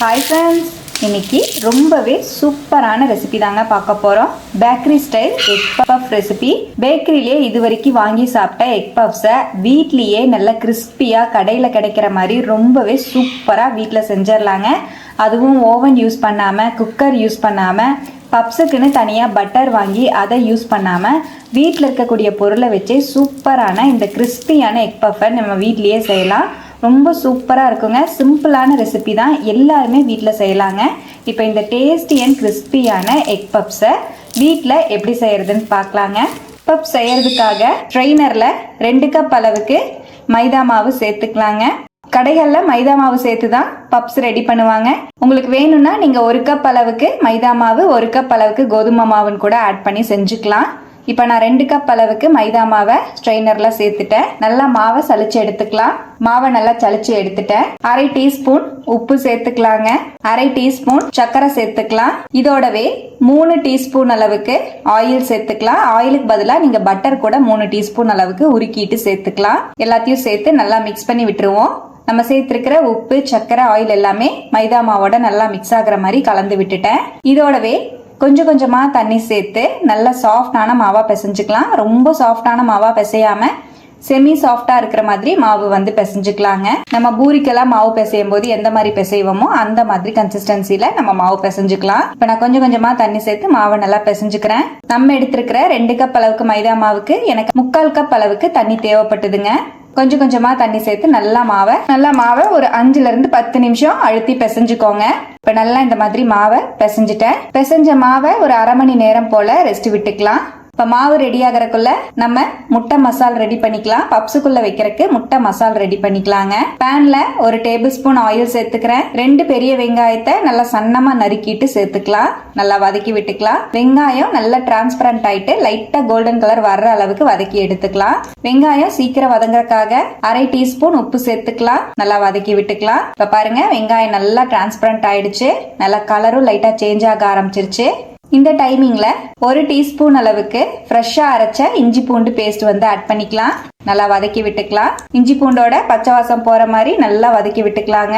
Hi friends இன்னைக்கு ரொம்பவே சூப்பரான ரெசிபி தாங்க பார்க்க போகிறோம் bakery style egg puff recipe பேக்கரியிலே இது வரைக்கும் வாங்கி சாப்பிட்ட எக் பஃப்ஸை வீட்லேயே நல்ல கிறிஸ்பியாக கடையில் கிடைக்கிற மாதிரி ரொம்பவே சூப்பராக வீட்டில் செஞ்சிடலாங்க. அதுவும் ஓவன் யூஸ் பண்ணாமல் குக்கர் யூஸ் பண்ணாமல் பப்ஸுக்குன்னு தனியாக பட்டர் வாங்கி அதை யூஸ் பண்ணாமல் வீட்டில் இருக்கக்கூடிய பொருளை வச்சே சூப்பரான இந்த கிறிஸ்பியான எக் பஃபை நம்ம வீட்லேயே செய்யலாம். ரொம்ப சூப்பராக இருக்குங்க. சிம்பிளான ரெசிபி தான் எல்லாருமே வீட்டில் செய்யலாங்க. இப்போ இந்த டேஸ்டி அண்ட் கிறிஸ்பியான எக் பப்ஸை வீட்டில் எப்படி செய்கிறதுன்னு பார்க்கலாங்க பப் செய்யறதுக்காக ட்ரெயினரில் ரெண்டு கப் அளவுக்கு மைதா மாவு சேர்த்துக்கலாங்க. கடைகளில் மைதா மாவு சேர்த்து தான் பப்ஸ் ரெடி பண்ணுவாங்க. உங்களுக்கு வேணும்னா நீங்கள் ஒரு கப் அளவுக்கு மைதா மாவு ஒரு கப் அளவுக்கு கோதுமை மாவுன்னு கூட ஆட் பண்ணி செஞ்சுக்கலாம். இப்போ நான் ரெண்டு கப் அளவுக்கு மைதா மாவை ஸ்ட்ரெயினரில் சேர்த்துட்டேன். நல்லா மாவை சளிச்சு எடுத்துக்கலாம். மாவை நல்லா சளிச்சு எடுத்துட்டேன். அரை டீஸ்பூன் உப்பு சேர்த்துக்கலாங்க. அரை டீஸ்பூன் சர்க்கரை சேர்த்துக்கலாம். இதோடவே மூணு டீஸ்பூன் அளவுக்கு ஆயில் சேர்த்துக்கலாம். ஆயிலுக்கு பதிலாக நீங்கள் பட்டர் கூட மூணு டீஸ்பூன் அளவுக்கு உருக்கிட்டு சேர்த்துக்கலாம். எல்லாத்தையும் சேர்த்து நல்லா மிக்ஸ் பண்ணி விட்டுருவோம். நம்ம சேர்த்துருக்கிற உப்பு சர்க்கரை ஆயில் எல்லாமே மைதா மாவோட நல்லா மிக்ஸ் ஆகுற மாதிரி கலந்து விட்டுட்டேன். இதோடவே கொஞ்சம் கொஞ்சமாக தண்ணி சேர்த்து நல்லா சாஃப்டான மாவாக பிசைஞ்சிக்கலாம். ரொம்ப சாஃப்டான மாவாக பிசையாமல் செமி சாஃப்டாக இருக்கிற மாதிரி மாவு வந்து பிசைஞ்சுக்கலாங்க. நம்ம பூரிக்கெல்லாம் மாவு பிசையும் போது எந்த மாதிரி பிசைவோமோ அந்த மாதிரி கன்சிஸ்டன்சியில் நம்ம மாவு பிசைஞ்சுக்கலாம். இப்போ நான் கொஞ்சம் கொஞ்சமாக தண்ணி சேர்த்து மாவை நல்லா பிசைஞ்சுக்கிறேன். நம்ம எடுத்திருக்கிற ரெண்டு கப் அளவுக்கு மைதா மாவுக்கு எனக்கு முக்கால் கப் அளவுக்கு தண்ணி தேவைப்பட்டதுங்க கொஞ்சம் கொஞ்சமா தண்ணி சேர்த்து நல்லா மாவை நல்லா மாவை ஒரு அஞ்சுல இருந்து பத்து நிமிஷம் அழுத்தி பிசைஞ்சுக்கோங்க. இப்ப நல்லா இந்த மாதிரி மாவை பிசைஞ்சிட்டேன். பிசைஞ்ச மாவை ஒரு அரை மணி நேரம் போல ரெஸ்ட் விட்டுக்கலாம். இப்போ மாவு ரெடி ஆகிறக்குள்ள நம்ம முட்டை மசால் ரெடி பண்ணிக்கலாம். பப்ஸுக்குள்ள வைக்கிறதுக்கு முட்டை மசால் ரெடி பண்ணிக்கலாங்க. பேன்ல ஒரு டேபிள் ஸ்பூன் ஆயில் சேர்த்துக்கிறேன். ரெண்டு பெரிய வெங்காயத்தை நல்லா சன்னமா நறுக்கிட்டு சேர்த்துக்கலாம். நல்லா வதக்கி விட்டுக்கலாம். வெங்காயம் நல்லா டிரான்ஸ்பரண்ட் ஆயிட்டு லைட்டா கோல்டன் கலர் வர்ற அளவுக்கு வதக்கி எடுத்துக்கலாம். வெங்காயம் சீக்கிரம் வதங்குறதுக்காக அரை டீஸ்பூன் உப்பு சேர்த்துக்கலாம். நல்லா வதக்கி விட்டுக்கலாம். இப்ப பாருங்க வெங்காயம் நல்லா டிரான்ஸ்பரண்ட் ஆயிடுச்சு. நல்லா கலரும் லைட்டா சேஞ்ச் ஆக ஆரம்பிச்சிருச்சு. இந்த டைமிங்ல ஒரு டீஸ்பூன் அளவுக்கு ஃப்ரெஷ்ஷா அரைச்ச இஞ்சி பூண்டு பேஸ்ட் வந்து ஆட் பண்ணிக்கலாம். நல்லா வதக்கி விட்டுக்கலாம். இஞ்சி பூண்டோட பச்சை வாசம் போற மாதிரி நல்லா வதக்கி விட்டுக்கலாங்க.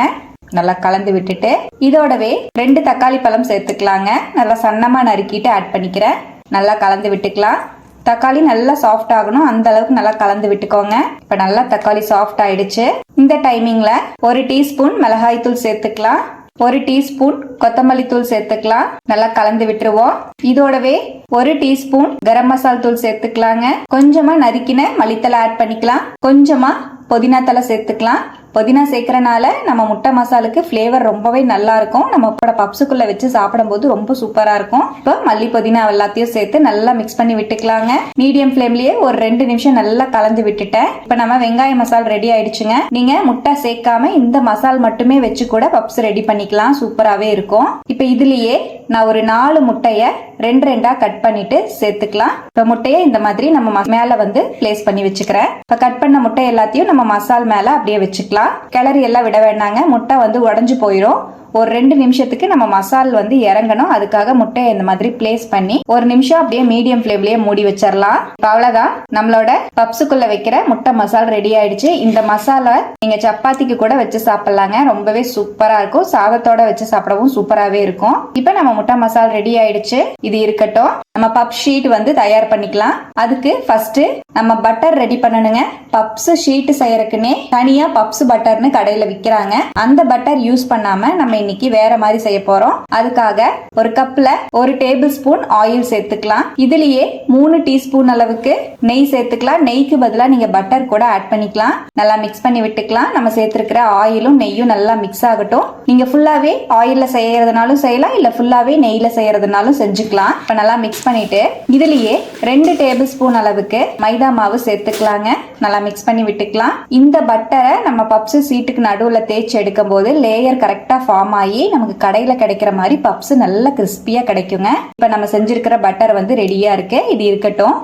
நல்லா கலந்து விட்டுட்டு இதோடவே ரெண்டு தக்காளி பழம் சேர்த்துக்கலாங்க. நல்லா சன்னமா நறுக்கிட்டு ஆட் பண்ணிக்கிறேன். நல்லா கலந்து விட்டுக்கலாம். தக்காளி நல்லா சாஃப்ட் ஆகணும். அந்த அளவுக்கு நல்லா கலந்து விட்டுக்கோங்க. இப்ப நல்லா தக்காளி சாஃப்ட் ஆயிடுச்சு. இந்த டைமிங்ல ஒரு டீஸ்பூன் மிளகாய் தூள் சேர்த்துக்கலாம். ஒரு டீஸ்பூன் கொத்தமல்லி தூள் சேர்த்துக்கலாம். நல்லா கலந்து விட்டுருவோம். இதோடவே ஒரு டீஸ்பூன் கரம் மசால் தூள் சேர்த்துக்கலாங்க. கொஞ்சமா நறுக்கின மல்லித்தலை ஆட் பண்ணிக்கலாம். கொஞ்சமா புதினா தலை சேர்த்துக்கலாம். புதினா சேர்க்கறனால நம்ம முட்டை மசாலுக்கு ஃப்ளேவர் ரொம்பவே நல்லா இருக்கும் நம்ம இப்போ பப்ஸுக்குள்ள வச்சு சாப்பிடும்போது ரொம்ப சூப்பரா இருக்கும். இப்போ மல்லி புதினா எல்லாத்தையும் சேர்த்து நல்லா மிக்ஸ் பண்ணி விட்டுக்கலாங்க. மீடியம் ஃப்ளேம்லயே ஒரு ரெண்டு நிமிஷம் நல்லா கலந்து விட்டுட்டேன். இப்போ நம்ம வெங்காய மசால் ரெடி ஆயிடுச்சுங்க. நீங்க முட்டை சேர்க்காம இந்த மசால் மட்டுமே வச்சு கூட பப்ஸ் ரெடி பண்ணிக்கலாம். சூப்பராகவே இருக்கும். இப்போ இதுலயே நான் ஒரு நாலு முட்டைய ரெண்டு ரெண்டா கட் பண்ணிட்டு சேர்த்துக்கலாம். இப்போ முட்டையை இந்த மாதிரி நம்ம ம- மேல வந்து பிளேஸ் பண்ணி வச்சுக்கிறேன். இப்போ கட் பண்ண முட்டை எல்லாத்தையும் நம்ம மசால் மேல அப்படியே வச்சுக்கலாம். கிளறி எல்லாம் விட வேண்டாங்க. முட்டை வந்து உடஞ்சி போயிடும் ஒரு ரெண்டு நிமிஷத்துக்கு நம்ம மசால் வந்து இறங்கணும். அதுக்காக முட்டையை இந்த மாதிரி பிளேஸ் பண்ணி ஒரு நிமிஷம் அப்படியே மீடியம் ஃப்ளேம்லயே மூடி வச்சிடலாம் அவ்வளவுதான். நம்மளோட பப்ஸுக்குள்ள வைக்கிற முட்டை மசால் ரெடி ஆயிடுச்சு. இந்த மசாலா நீங்க சப்பாத்திக்கு கூட வச்சு சாப்பிடலாங்க. ரொம்பவே சூப்பரா இருக்கும். சாதத்தோட வச்சு சாப்பிடவும் சூப்பராகவே இருக்கும். இப்போ நம்ம முட்டை மசால் ரெடி ஆயிடுச்சு. இது இருக்கட்டும். நம்ம பப் ஷீட் வந்து தயார் பண்ணிக்கலாம். அதுக்கு ஃபர்ஸ்ட் நம்ம பட்டர் ரெடி பண்ணணுங்க. பப்ஸ் ஷீட் செய்யறதுக்குன்னே தனியா பப்ஸ் பட்டர்னு கடையில விக்கிறாங்க. அந்த பட்டர் யூஸ் பண்ணாம நம்ம இன்னைக்கு வேற மாதிரி செய்ய போறோம். அதுக்காக ஒரு கப்ல ஒரு டேபிள் ஸ்பூன் ஆயில் சேர்த்துக்கலாம். இதுலயே மூணு டீஸ்பூன் அளவுக்கு நெய் சேர்த்துக்கலாம். நெய்க்கு பதிலா நீங்க பட்டர் கூட ஆட் பண்ணிக்கலாம். நல்லா மிக்ஸ் பண்ணி விட்டுக்கலாம். நம்ம சேர்த்திருக்கிற ஆயிலும் நெய்யும் நல்லா மிக்ஸ் ஆகட்டும். நீங்க ஃபுல்லாவே ஆயில்ல செய்யறதுனாலும் செய்யலாம். இல்ல ஃபுல்லாவே நெய்ல செய்யறதுனாலும் செஞ்சுக்கலாம். இப்ப நல்லா மிக்ஸ் பண்ணிட்டு இதுலயே ரெண்டு டேபிள் ஸ்பூன் அளவுக்கு மைதா மாவு சேர்த்துக்கலாங்க. நல்லா மிக்ஸ் பண்ணி விட்டுக்கலாம். இந்த பட்டரை நம்ம பப்ஸ் சீட்டுக்கு நடுவுல தேய்ச்சி எடுக்கும் போது லேயர் கரெக்டா ஃபார்ம் ஆகி நமக்கு கடையில் கிடைக்கிற மாதிரி பப்ஸ் நல்ல கிறிஸ்பியாக கிடைக்குங்க. இப்போ நம்ம செஞ்சுருக்கிற பட்டர் வந்து ரெடியாக இருக்கு. இது இருக்கட்டும்.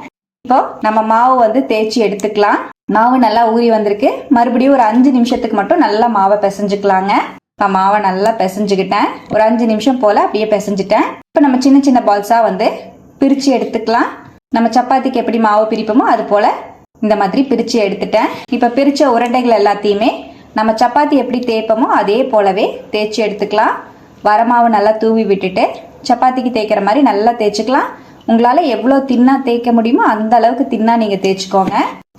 இப்போ நம்ம மாவு வந்து தேய்ச்சி எடுத்துக்கலாம். மாவு நல்லா ஊறி வந்திருக்கு. மறுபடியும் ஒரு அஞ்சு நிமிஷத்துக்கு மட்டும் நல்லா மாவை பிசைஞ்சுக்கலாங்க. இப்போ மாவை நல்லா பிசைஞ்சுக்கிட்டேன். ஒரு அஞ்சு நிமிஷம் போல் அப்படியே பிசைஞ்சிட்டேன். இப்போ நம்ம சின்ன சின்ன பால்ஸாக வந்து பிரித்து எடுத்துக்கலாம். நம்ம சப்பாத்திக்கு எப்படி மாவு பிரிப்போமோ அது போல் இந்த மாதிரி பிரித்து எடுத்துட்டேன். இப்போ பிரித்த உருண்டைகள் எல்லாத்தையுமே நம்ம சப்பாத்தி எப்படி தேய்ப்போமோ அதே போலவே தேய்ச்சி எடுத்துக்கலாம். வரமாவு நல்லா தூவி விட்டுட்டு சப்பாத்திக்கு தேய்க்கிற மாதிரி நல்லா தேய்ச்சிக்கலாம். உங்களால் எவ்வளோ தின்னா தேய்க்க முடியுமோ அந்த அளவுக்கு தின்னா நீங்கள் தேய்ச்சிக்கோங்க.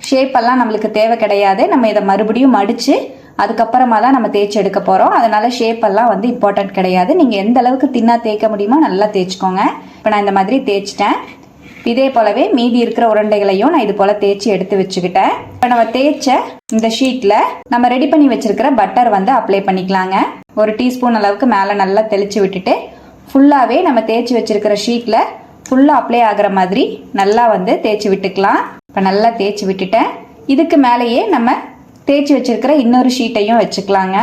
ஷேப் எல்லாம் நம்மளுக்கு தேவை கிடையாது. நம்ம இதை மறுபடியும் மடித்து அதுக்கப்புறமா தான் நம்ம தேய்ச்சி எடுக்க போகிறோம் அதனால ஷேப் எல்லாம் வந்து இம்பார்ட்டன்ட் கிடையாது. நீங்கள் எந்த அளவுக்கு தின்னா தேய்க்க முடியுமோ நல்லா தேய்ச்சிக்கோங்க. இப்போ நான் இந்த மாதிரி தேய்ச்சிட்டேன். இதே போலவே மீதி இருக்கிற உருண்டைகளையும் நான் இது போல தேய்ச்சி எடுத்து வச்சுக்கிட்டேன். இப்போ நம்ம தேய்ச்ச இந்த ஷீட்ல நம்ம ரெடி பண்ணி வச்சிருக்கிற பட்டர் வந்து அப்ளை பண்ணிக்கலாங்க. ஒரு டீஸ்பூன் அளவுக்கு மேலே நல்லா தெளிச்சு விட்டுட்டு ஃபுல்லாகவே நம்ம தேய்ச்சி வச்சிருக்கிற ஷீட்ல ஃபுல்லாக அப்ளை ஆகுற மாதிரி நல்லா வந்து தேய்ச்சி விட்டுக்கலாம். இப்போ நல்லா தேய்ச்சி விட்டுட்டேன். இதுக்கு மேலேயே நம்ம தேய்ச்சி வச்சிருக்கிற இன்னொரு ஷீட்டையும் வச்சுக்கலாங்க.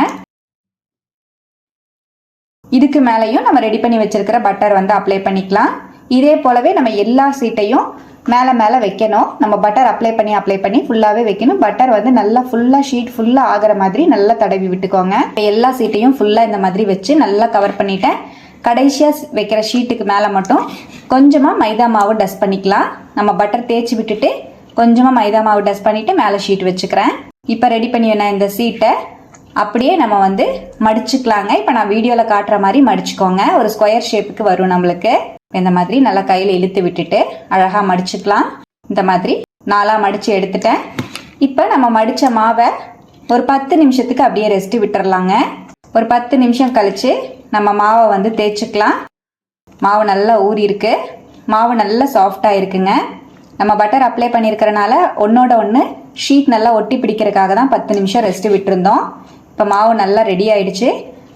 இதுக்கு மேலேயும் நம்ம ரெடி பண்ணி வச்சிருக்கிற பட்டர் வந்து அப்ளை பண்ணிக்கலாம். இதே போலவே நம்ம எல்லா சீட்டையும் மேலே மேலே வைக்கணும். நம்ம பட்டர் அப்ளை பண்ணி அப்ளை பண்ணி ஃபுல்லாகவே வைக்கணும். பட்டர் வந்து நல்லா ஃபுல்லாக ஷீட் ஃபுல்லாக ஆகிற மாதிரி நல்லா தடவி விட்டுக்கோங்க. எல்லா சீட்டையும் ஃபுல்லாக இந்த மாதிரி வச்சு நல்லா கவர் பண்ணிட்டேன். கடைசியாக வைக்கிற ஷீட்டுக்கு மேலே மட்டும் கொஞ்சமாக மைதா மாவு டஸ்ட் பண்ணிக்கலாம். நம்ம பட்டர் தேய்ச்சி விட்டுட்டு கொஞ்சமாக மைதா மாவு டஸ்ட் பண்ணிவிட்டு மேலே ஷீட் வச்சுக்கிறேன். இப்போ ரெடி பண்ணி வேணா இந்த சீட்டை அப்படியே நம்ம வந்து மடிச்சுக்கலாங்க. இப்போ நான் வீடியோவில் காட்டுற மாதிரி மடிச்சுக்கோங்க. ஒரு ஸ்கொயர் ஷேப்புக்கு வரும் நம்மளுக்கு. இந்த மாதிரி நல்லா கையில் இழுத்து விட்டுட்டு அழகாக மடிச்சுக்கலாம். இந்த மாதிரி நாலாக மடித்து எடுத்துட்டேன். இப்போ நம்ம மடித்த மாவை ஒரு பத்து நிமிஷத்துக்கு அப்படியே ரெஸ்ட்டு விட்டுறலாங்க. ஒரு பத்து நிமிஷம் கழித்து நம்ம மாவை வந்து தேய்ச்சிக்கலாம். மாவு நல்லா ஊறி இருக்கு. மாவு நல்லா சாஃப்டாக இருக்குங்க. நம்ம பட்டர் அப்ளை பண்ணியிருக்கிறனால ஒன்றோட ஒன்று ஷீட் நல்லா ஒட்டி பிடிக்கிறதுக்காக தான் பத்து நிமிஷம் ரெஸ்ட்டு விட்டுருந்தோம். இப்போ மாவு நல்லா ரெடி ஆயிடுச்சு.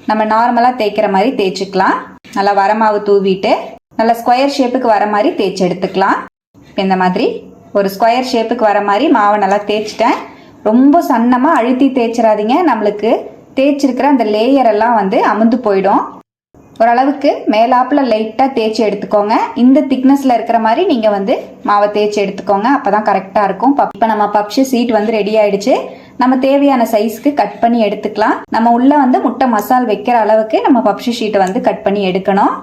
நம்ம நார்மலாக தேய்க்கிற மாதிரி தேய்ச்சிக்கலாம். நல்லா வரமாவு தூவிட்டு நல்லா ஸ்கொயர் ஷேப்புக்கு வர மாதிரி தேய்ச்சி எடுத்துக்கலாம். இந்த மாதிரி ஒரு ஸ்கொயர் ஷேப்புக்கு வர மாதிரி மாவை நல்லா தேய்ச்சிட்டேன். ரொம்ப சன்னமாக அழுத்தி தேய்ச்சிடாதீங்க. நம்மளுக்கு தேய்ச்சிருக்கிற அந்த லேயர் எல்லாம் வந்து அமுந்து போயிடும். ஓரளவுக்கு மேலாப்பில் லைட்டாக தேய்ச்சி எடுத்துக்கோங்க. இந்த திக்னஸில் இருக்கிற மாதிரி நீங்கள் வந்து மாவை தேய்ச்சி எடுத்துக்கோங்க. அப்போ தான் கரெக்டாக இருக்கும். இப்போ நம்ம பப்ஷி சீட் வந்து ரெடி ஆயிடுச்சு. நம்ம தேவையான சைஸ்க்கு கட் பண்ணி எடுத்துக்கலாம். நம்ம உள்ளே வந்து முட்டை மசால் வைக்கிற அளவுக்கு நம்ம பப்ஷி ஷீட்டை வந்து கட் பண்ணி எடுக்கணும்.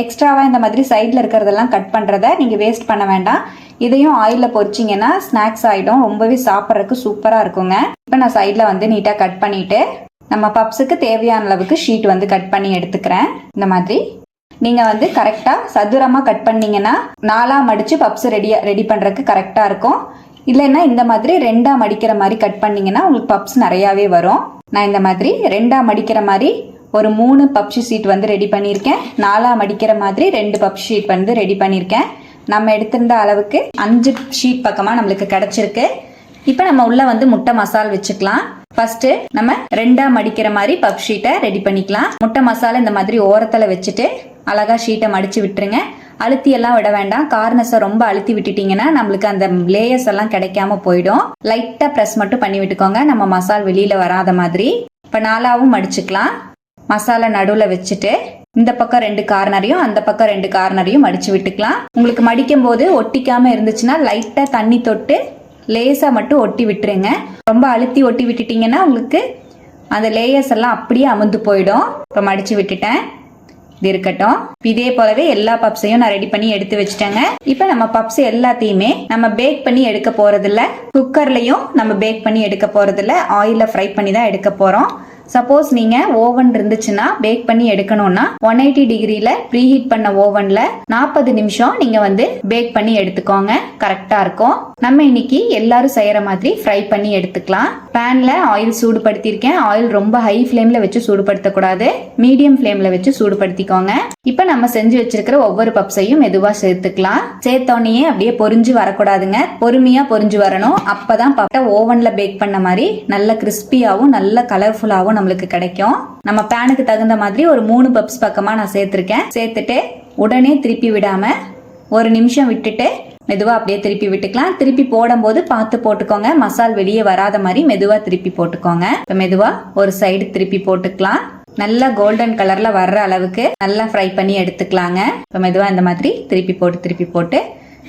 எக்ஸ்ட்ராவாக இந்த மாதிரி சைடில் இருக்கிறதெல்லாம் கட் பண்ணுறத நீங்கள் வேஸ்ட் பண்ண வேண்டாம். இதையும் ஆயிலில் பொரிச்சிங்கன்னா ஸ்நாக்ஸ் ஆகிடும் ரொம்பவே சாப்பிட்றதுக்கு சூப்பராக இருக்குங்க. இப்போ நான் சைடில் வந்து நீட்டாக கட் பண்ணிவிட்டு நம்ம பப்ஸுக்கு தேவையான அளவுக்கு ஷீட் வந்து கட் பண்ணி எடுத்துக்கிறேன். இந்த மாதிரி. நீங்கள் வந்து கரெக்டாக சதுரமாக கட் பண்ணிங்கன்னா நாலாக மடித்து பப்ஸ் ரெடி ரெடி பண்ணுறதுக்கு கரெக்டாக இருக்கும். இல்லைன்னா இந்த மாதிரி ரெண்டாக மடிக்கிற மாதிரி கட் பண்ணிங்கன்னா உங்களுக்கு பப்ஸ் நிறையாவே வரும். நான் இந்த மாதிரி ரெண்டாக மடிக்கிற மாதிரி ஒரு மூணு பப்ஷி ஷீட் வந்து ரெடி பண்ணியிருக்கேன். நாலாக மடிக்கிற மாதிரி ரெண்டு பப்ஷி ஷீட் வந்து ரெடி பண்ணியிருக்கேன். நம்ம எடுத்திருந்த அளவுக்கு அஞ்சு ஷீட் பக்கமாக நம்மளுக்கு கிடச்சிருக்கு. இப்போ நம்ம உள்ளே வந்து முட்டை மசால் வச்சுக்கலாம். ஃபர்ஸ்ட் நம்ம ரெண்டா மடிக்கிற மாதிரி பப் ஷீட்டை ரெடி பண்ணிக்கலாம். முட்டை மசாலா இந்த மாதிரி ஓரத்தில் வச்சுட்டு அழகா ஷீட்டை மடிச்சு விட்டுருங்க. அழுத்தி எல்லாம் விட வேண்டாம். கார்னஸை ரொம்ப அழுத்தி விட்டுட்டீங்கன்னா நம்மளுக்கு அந்த லேயர்ஸ் எல்லாம் கிடைக்காம போயிடும். லைட்டா ப்ரெஸ் மட்டும் பண்ணி விட்டுக்கோங்க. நம்ம மசால் வெளியில வராத மாதிரி. இப்போ நாலாவும் மடிச்சுக்கலாம். மசாலா நடுவில் வச்சுட்டு இந்த பக்கம் ரெண்டு கார்னரையும் அந்த பக்கம் ரெண்டு கார்னரையும் மடிச்சு விட்டுக்கலாம். உங்களுக்கு மடிக்கும் போது ஒட்டிக்காம இருந்துச்சுன்னா லைட்டா தண்ணி தொட்டு லேசா மட்டும் ஒட்டி விட்டுருங்க. ரொம்ப அழுத்தி ஒட்டி விட்டுட்டீங்கன்னா உங்களுக்கு அந்த லேயர்ஸ் எல்லாம் அப்படியே அமுந்து போயிடும். இப்போ மடிச்சு விட்டுட்டேன். இது இருக்கட்டும். இதே போலவே எல்லா பப்ஸையும் நான் ரெடி பண்ணி எடுத்து வச்சுட்டேங்க. இப்போ நம்ம பப்ஸ் எல்லாத்தையுமே நம்ம பேக் பண்ணி எடுக்க போறதில்ல. குக்கர்லையும் நம்ம பேக் பண்ணி எடுக்க போறதில்ல. ஆயில ஃப்ரை பண்ணி தான் எடுக்க போறோம். சப்போஸ் நீங்க ஓவன் இருந்துச்சுன்னா பேக் பண்ணி எடுக்கணும்னா ஒன் எயிட்டி டிகிரியில ப்ரீஹீட் பண்ண ஓவன்ல நாற்பது நிமிஷம் நீங்க வந்து பேக் பண்ணி எடுத்துக்கோங்க. கரெக்டா இருக்கும். நம்ம இன்னைக்கு எல்லாரும் செய்யற மாதிரி ஃப்ரை பண்ணி எடுத்துக்கலாம். பேன்ல ஆயில் சூடுபடுத்தியிருக்கேன். ஆயில் ரொம்ப ஹை ஃப்ளேமில் வச்சு சூடுபடுத்த கூடாது மீடியம் ஃப்ளேமில் வச்சு சூடுபடுத்திக்கோங்க. இப்போ நம்ம செஞ்சு வச்சிருக்கிற ஒவ்வொரு பப்ஸையும் மெதுவா சேர்த்துக்கலாம். சேர்த்தோன்னே அப்படியே பொரிஞ்சு வரக்கூடாதுங்க. பொறுமையா பொரிஞ்சு வரணும். அப்பதான் பப்ட ஓவன்ல பேக் பண்ண மாதிரி நல்ல கிறிஸ்பியாவும் நல்ல கலர்ஃபுல்லாகவும் அளவும் நம்மளுக்கு கிடைக்கும். நம்ம பேனுக்கு தகுந்த மாதிரி ஒரு மூணு பப்ஸ் பக்கமா நான் சேர்த்துருக்கேன். சேர்த்துட்டு உடனே திருப்பி விடாம ஒரு நிமிஷம் விட்டுட்டு மெதுவா அப்படியே திருப்பி விட்டுக்கலாம். திருப்பி போடும்போது பார்த்து போட்டுக்கோங்க. மசால் வெளியே வராத மாதிரி மெதுவா திருப்பி போட்டுக்கோங்க. இப்போ மெதுவா ஒரு சைடு திருப்பி போட்டுக்கலாம். நல்லா கோல்டன் கலர்ல வர்ற அளவுக்கு நல்லா ஃப்ரை பண்ணி எடுத்துக்கலாங்க. இப்போ மெதுவா இந்த மாதிரி திருப்பி போட்டு திருப்பி போட்டு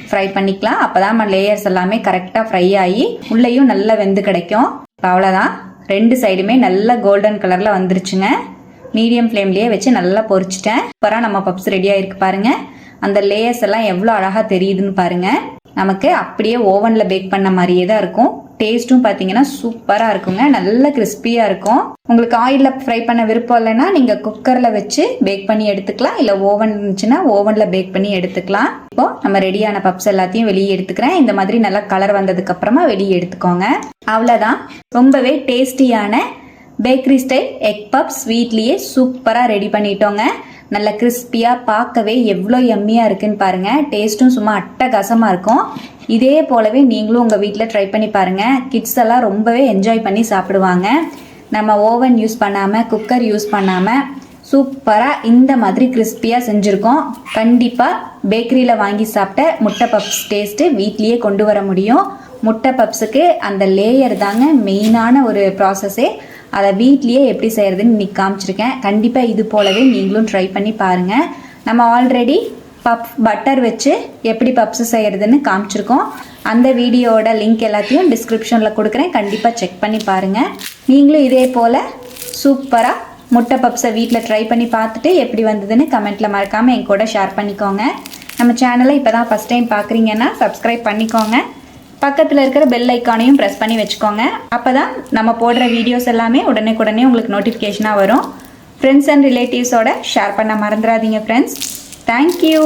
ஃப்ரை பண்ணிக்கலாம். அப்பதான் நம்ம லேயர்ஸ் எல்லாமே கரெக்டாக ஃப்ரை ஆகி உள்ளேயும் நல்லா வெந்து கிடைக்கும். இப்போ அவ்வளோதான் ரெண்டு சைடுமே நல்லா கோல்டன் கலரில் வந்துருச்சுங்க. மீடியம் ஃப்ளேம்லேயே வச்சு நல்லா பொரிச்சிட்டேன். சூப்பராக நம்ம பப்ஸ் ரெடி ஆகிருக்கு பாருங்க. அந்த லேயர்ஸ் எல்லாம் எவ்வளோ அழகாக தெரியுதுன்னு பாருங்க. நமக்கு அப்படியே ஓவனில் பேக் பண்ண மாதிரியே தான் இருக்கும். டேஸ்ட்டும் பார்த்தீங்கன்னா சூப்பராக இருக்குங்க. நல்ல கிறிஸ்பியாக இருக்கும். உங்களுக்கு ஆயிலில் ஃப்ரை பண்ண விருப்பம் இல்லைன்னா நீங்கள் குக்கரில் வச்சு பேக் பண்ணி எடுத்துக்கலாம். இல்லை ஓவன் இருந்துச்சுன்னா ஓவனில் பேக் பண்ணி எடுத்துக்கலாம். இப்போ நம்ம ரெடியான பப்ஸ் எல்லாத்தையும் வெளியே எடுத்துக்கிறேன். இந்த மாதிரி நல்லா கலர் வந்ததுக்கு அப்புறமா வெளியே எடுத்துக்கோங்க. அவ்வளோதான் ரொம்பவே டேஸ்டியான பேக்கரி ஸ்டைல் எக் பப்ஸ் வீட்லேயே சூப்பராக ரெடி பண்ணிட்டோங்க. நல்ல கிறிஸ்பியாக பார்க்கவே எவ்வளோ எம்மியாக இருக்குன்னு பாருங்கள் டேஸ்ட்டும் சும்மா அட்டகாசமாக இருக்கும். இதே போலவே நீங்களும் உங்கள் வீட்டில் ட்ரை பண்ணி பாருங்கள் கிட்ஸ் எல்லாம் ரொம்பவே என்ஜாய் பண்ணி சாப்பிடுவாங்க. நம்ம ஓவன் யூஸ் பண்ணாமல் குக்கர் யூஸ் பண்ணாமல் சூப்பராக இந்த மாதிரி கிறிஸ்பியாக செஞ்சுருக்கோம். கண்டிப்பாக பேக்கரியில் வாங்கி சாப்பிட்ட முட்டை பப்ஸ் டேஸ்ட்டு வீட்லேயே கொண்டு வர முடியும். முட்டை பப்ஸுக்கு அந்த லேயர் தாங்க மெயினான ஒரு ப்ராசஸே அதை வீட்லேயே எப்படி செய்கிறதுன்னு இன்றைக்கி காமிச்சிருக்கேன். கண்டிப்பாக இது போலவே நீங்களும் ட்ரை பண்ணி பாருங்கள் நம்ம ஆல்ரெடி பப் பட்டர் வச்சு எப்படி பப்ஸ் செய்கிறதுன்னு காமிச்சிருக்கோம். அந்த வீடியோவோட லிங்க் எல்லாத்தையும் டிஸ்கிரிப்ஷனில் கொடுக்குறேன். கண்டிப்பாக செக் பண்ணி பாருங்கள் நீங்களும் இதே போல் சூப்பராக முட்டை பப்ஸை வீட்டில் ட்ரை பண்ணி பார்த்துட்டு எப்படி வந்ததுன்னு கமெண்ட்டில் மறக்காமல் என் கூட ஷேர் பண்ணிக்கோங்க. நம்ம சேனலை இப்போ தான் ஃபஸ்ட் டைம் பார்க்குறீங்கன்னா சப்ஸ்கிரைப் பண்ணிக்கோங்க. பக்கத்தில் இருக்கிற பெல் ஐக்கானையும் ப்ரெஸ் பண்ணி வச்சுக்கோங்க. அப்போ தான் நம்ம போடுற வீடியோஸ் எல்லாமே உடனே உங்களுக்கு நோட்டிஃபிகேஷனாக வரும். ஃப்ரெண்ட்ஸ் அண்ட் ரிலேட்டிவ்ஸோட ஷேர் பண்ண மறந்துடாதீங்க ஃப்ரெண்ட்ஸ் தேங்க்யூ